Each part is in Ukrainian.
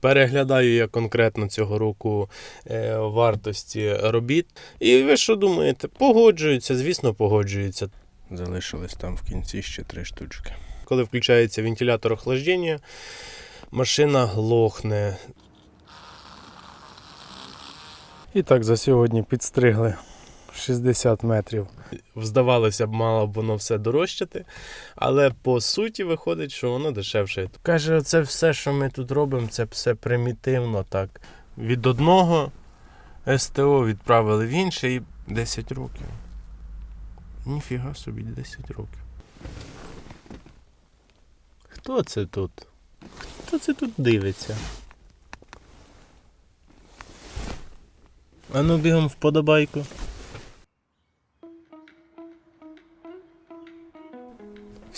Переглядаю я конкретно цього року е, вартості робіт. І ви що думаєте? Погоджуються, звісно, погоджуються. Залишилось там в кінці ще три штучки. Коли включається вентилятор охлаждення, машина глохне. І так за сьогодні підстригли 60 метрів. Здавалося б, мало б воно все дорожчати, але по суті виходить, що воно дешевше. Каже, це все, що ми тут робимо, це все примітивно так. Від одного СТО відправили в інше і 10 років. Ніфіга собі, 10 років. Хто це тут? Хто це тут дивиться? Ану бігом вподобайку.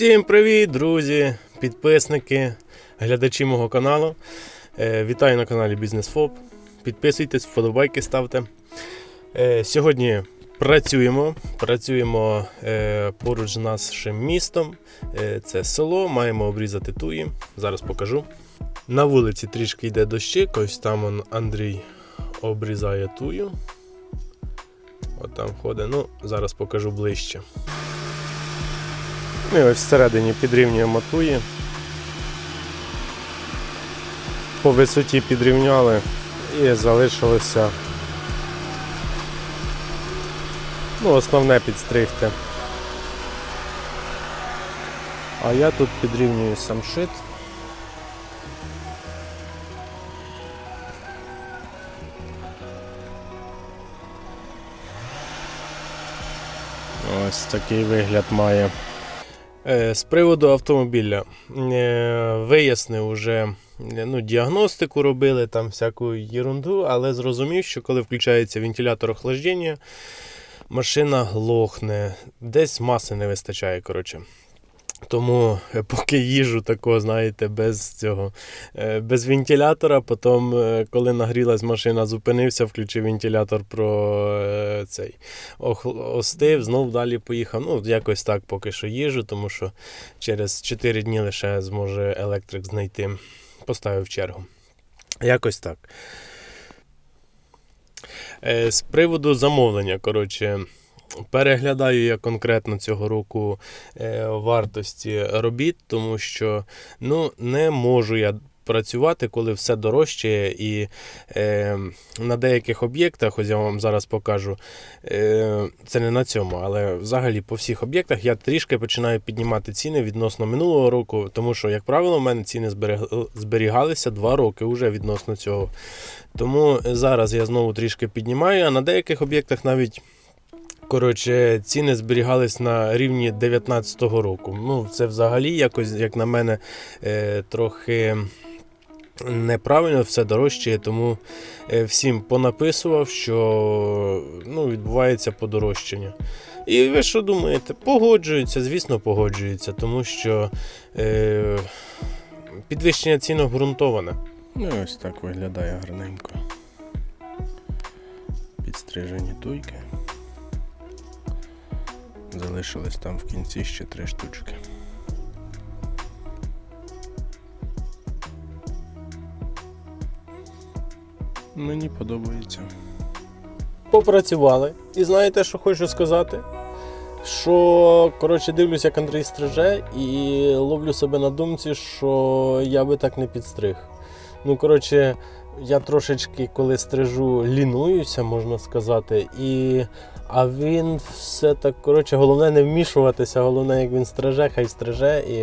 Всім привіт, друзі, підписники, глядачі мого каналу. Е, вітаю на каналі Бізнес ФОП. Підписуйтесь, вподобайки ставте. Е, сьогодні працюємо. Працюємо е, поруч з нашим містом. Це село, маємо обрізати туї. Зараз покажу. На вулиці трішки йде дощик, ось там он Андрій обрізає тую. От там ходить. Ну, зараз покажу ближче. Ми ось всередині підрівнюємо туї. По висоті підрівняли і залишилося ну, основне підстригти. А я тут підрівнюю самшит. Ось такий вигляд має. Е, З приводу автомобіля е, вияснив уже е, ну, діагностику робили, там всяку єрунду, але зрозумів, що коли включається вентилятор охлаждення, машина глохне, десь маси не вистачає. коротше. Тому е, поки їжу такого, знаєте, без цього, е, без вентилятора. Потім, е, коли нагрілась машина, зупинився, включив вентилятор про цей остив, знов далі поїхав. Ну, якось так поки що їжу, тому що через 4 дні лише зможе електрик знайти. Поставив чергу. Якось так. З приводу замовлення, коротше. Переглядаю я конкретно цього року е, вартості робіт, тому що ну, не можу я працювати, коли все дорожчає. І е, на деяких об'єктах, ось я вам зараз покажу, е, це не на цьому, але взагалі по всіх об'єктах я трішки починаю піднімати ціни відносно минулого року, тому що, як правило, в мене ціни зберігалися 2 роки вже відносно цього. Тому зараз я знову трішки піднімаю, а на деяких об'єктах навіть. Коротше, ціни зберігались на рівні 19-го року. Ну, це взагалі якось, як на мене, е, трохи неправильно, все дорожчає, тому е, всім понаписував, що ну, відбувається подорожчання. І ви що думаєте? Погоджуються, звісно, погоджуються, тому що е, підвищення цін обґрунтоване. Ну ось так виглядає гарненько. Підстрижені туйки. Залишилось там в кінці ще три штучки. Мені подобається. попрацювали. І знаєте, що хочу сказати? Що, коротше, дивлюсь, як Андрій стриже, і ловлю себе на думці, що я би так не підстриг. Ну, коротше, я трошечки, коли стрижу, лінуюся, можна сказати. І... А він все так, коротше, головне не вмішуватися, головне, як він стриже, хай стриже. І...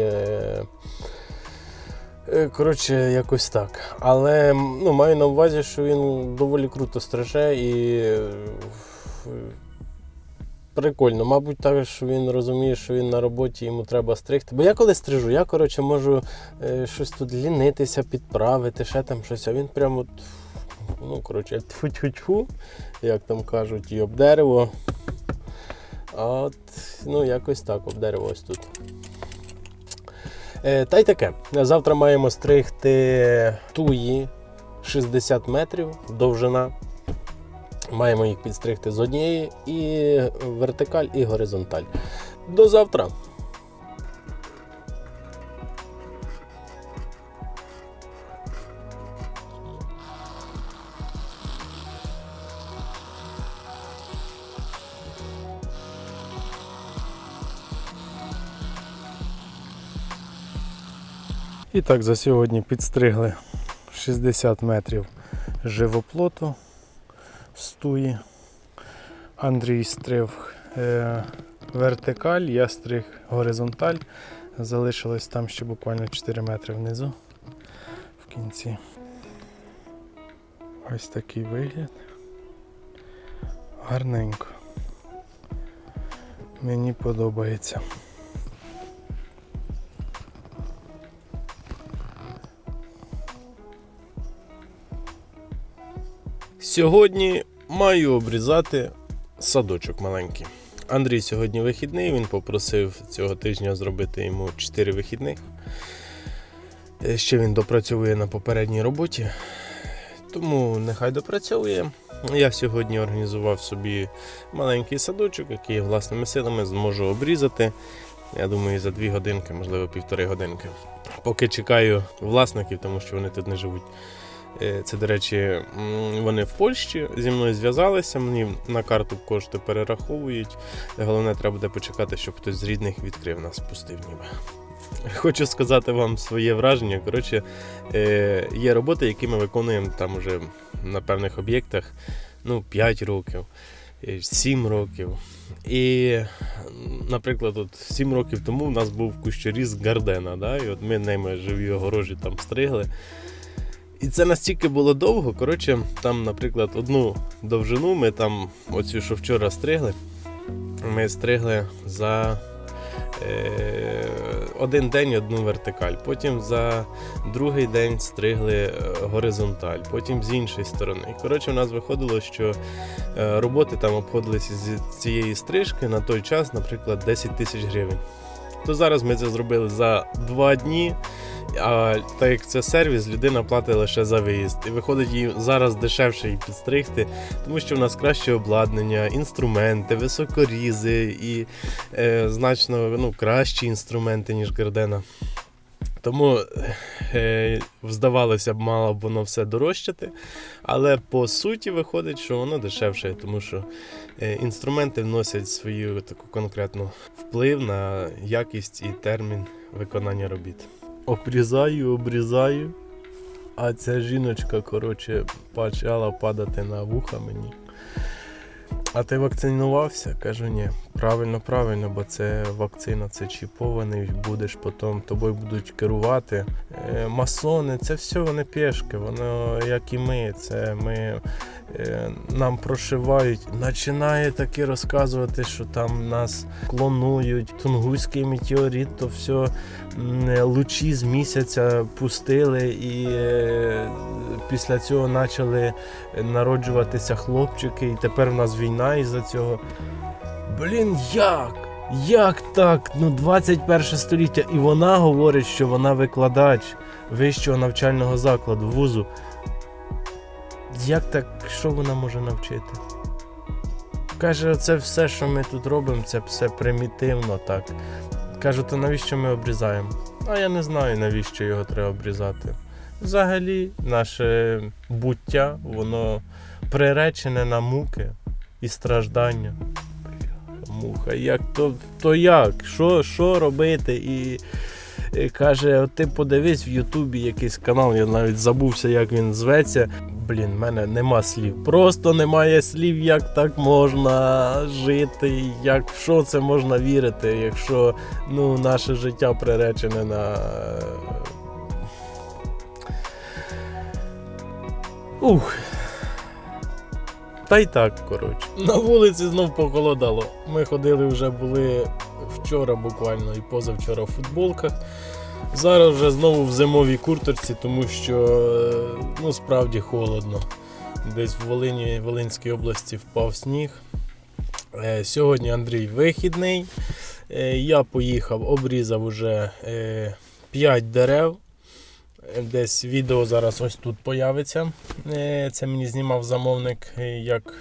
е, Коротше, якось так. Але ну, маю на увазі, що він доволі круто стриже і е, прикольно. Мабуть, так, що він розуміє, що він на роботі йому треба стригти. Бо я коли стрижу, я коротше можу е, щось тут лінитися, підправити, ще там щось, а він прямо. Ну, коротше, тьфу-тьфу-тьфу, як там кажуть, і об дерево. От, ну, якось так, об дерево ось тут. Е, Та й таке. Завтра маємо стригти туї 60 метрів довжина. Маємо їх підстригти з однієї і вертикаль, і горизонталь. До завтра! І так, за сьогодні підстригли 60 метрів живоплоту стуї. Андрій стриг е, вертикаль, я стриг горизонталь. Залишилось там ще буквально 4 метри внизу в кінці. Ось такий вигляд. Гарненько. Мені подобається. Сьогодні маю обрізати садочок маленький. Андрій сьогодні вихідний, він попросив цього тижня зробити йому 4 вихідних. Е, Ще він допрацьовує на попередній роботі, тому нехай допрацьовує. Я сьогодні організував собі маленький садочок, який власними силами зможу обрізати. Я думаю, за 2 годинки, можливо, півтори годинки. Поки чекаю власників, тому що вони тут не живуть. Е, Це, до речі, вони в Польщі зі мною зв'язалися, мені на карту кошти перераховують. Головне, треба буде почекати, щоб хтось з рідних відкрив нас, пустив ніби. Хочу сказати вам своє враження. Коротше, е, є роботи, які ми виконуємо там уже на певних об'єктах ну, 5 років, е, 7 років. І, наприклад, от 7 років тому у нас був кущоріз Гардена, да? і от ми ними живі огорожі там стригли. І це настільки було довго. Коротше, там, наприклад, одну довжину ми там, оцю, що вчора стригли, ми стригли за е, один день одну вертикаль. Потім за другий день стригли е, горизонталь, потім з іншої сторони. Коротше, в нас виходило, що е, роботи там обходилися з цієї стрижки на той час, наприклад, 10 тисяч гривень. То зараз ми це зробили за два дні. А так як це сервіс, людина платить лише за виїзд. І виходить їй зараз дешевше її підстригти, тому що в нас краще обладнання, інструменти, високорізи і е, значно ну, кращі інструменти, ніж Гардена. Тому е, здавалося б, мало б воно все дорожчати. Але по суті виходить, що воно дешевше, тому що е, інструменти вносять свою таку конкретну вплив на якість і термін виконання робіт. Обрізаю, обрізаю. А ця жіночка, коротше, почала падати на вуха мені. А ти вакцинувався? Кажу, ні. Правильно, правильно, бо це вакцина, це чіпований, будеш потім тобою будуть керувати. Е, масони, це все вони пішки, воно як і ми. Це ми е, нам прошивають. Починає таки розказувати, що там нас клонують. Тунгуський метеорит, то все лучі з місяця пустили, і е, після цього почали народжуватися хлопчики, і тепер в нас війна із-за цього. Блін, як? Як так? Ну, 21 століття. І вона говорить, що вона викладач вищого навчального закладу, вузу. Як так, що вона може навчити? Каже, це все, що ми тут робимо, це все примітивно так. Кажу, то навіщо ми обрізаємо? А я не знаю, навіщо його треба обрізати. Взагалі, наше буття, воно приречене на муки і страждання. Муха, як то, то як? Що, що робити? І, і каже: ти подивись в Ютубі якийсь канал, я навіть забувся, як він зветься. Блін, в мене нема слів. Просто немає слів, як так можна жити, як в що це можна вірити, якщо ну, наше життя приречене на. е, Ух. Та й так, коротше. На вулиці знов похолодало. Ми ходили вже були вчора буквально і позавчора в футболках. Зараз вже знову в зимовій курточці, тому що е, ну, справді холодно. Десь в Волині, Волинській області впав сніг. Е, Сьогодні Андрій вихідний. Е, Я поїхав, обрізав уже 5 дерев. Десь відео зараз ось тут появиться. Е, Це мені знімав замовник, е, як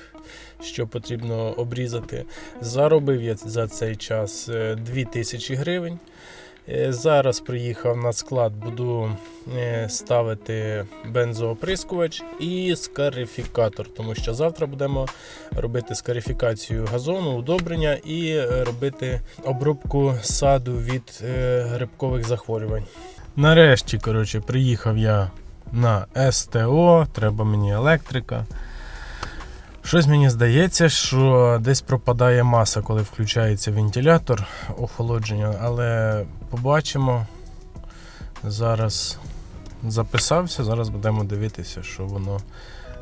що потрібно обрізати. Заробив я за цей час е, 2000 гривень. Е, Зараз приїхав на склад, буду ставити бензооприскувач і скарифікатор, тому що завтра будемо робити скарифікацію газону, удобрення і робити обробку саду від грибкових захворювань. Нарешті, коротше, приїхав я на СТО, треба мені електрика. Щось мені здається, що десь пропадає маса, коли включається вентилятор охолодження, але побачимо. Зараз записався, зараз будемо дивитися, що воно.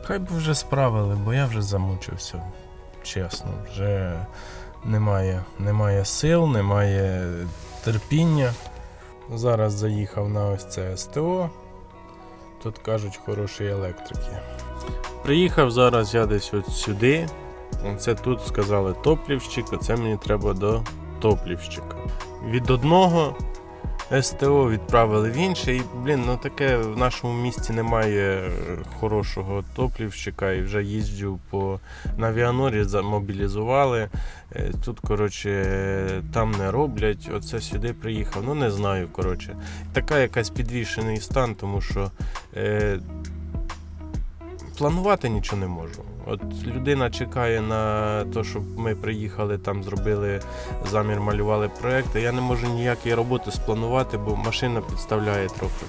Хай би вже справили, бо я вже замучився. Чесно, вже немає, немає сил, немає терпіння. Зараз заїхав на ось це СТО. Тут кажуть хороші електрики. Приїхав зараз я десь от сюди. Це тут сказали топлівщик, оце мені треба до топлівщика. Від одного СТО відправили в інше. І, блін, ну таке в нашому місті немає хорошого топлівщика. І вже їжджу по Навіанорі, замобілізували. Е, Тут, коротше, там не роблять. Оце сюди приїхав. Ну не знаю, коротше. Така якась підвішений стан, тому що е, планувати нічого не можу. От людина чекає на те, щоб ми приїхали, там зробили замір, малювали проєкт. Я не можу ніякої роботи спланувати, бо машина підставляє трохи.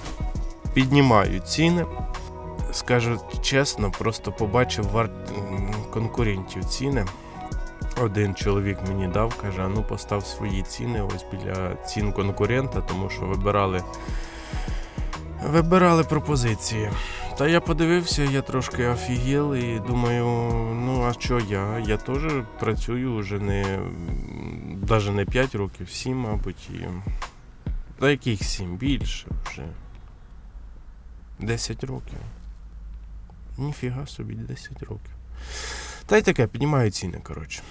Піднімаю ціни. Скажу чесно, просто побачив вар... конкурентів ціни. Один чоловік мені дав, каже, а ну постав свої ціни ось біля цін конкурента, тому що вибирали, вибирали пропозиції. Та я подивився, я трошки офігел і думаю, ну а що я? Я теж працюю вже не навіть не 5 років, 7, мабуть. І... Та яких 7? Більше вже. 10 років. Ніфіга собі, 10 років. Та й таке, піднімаю ціни, коротше.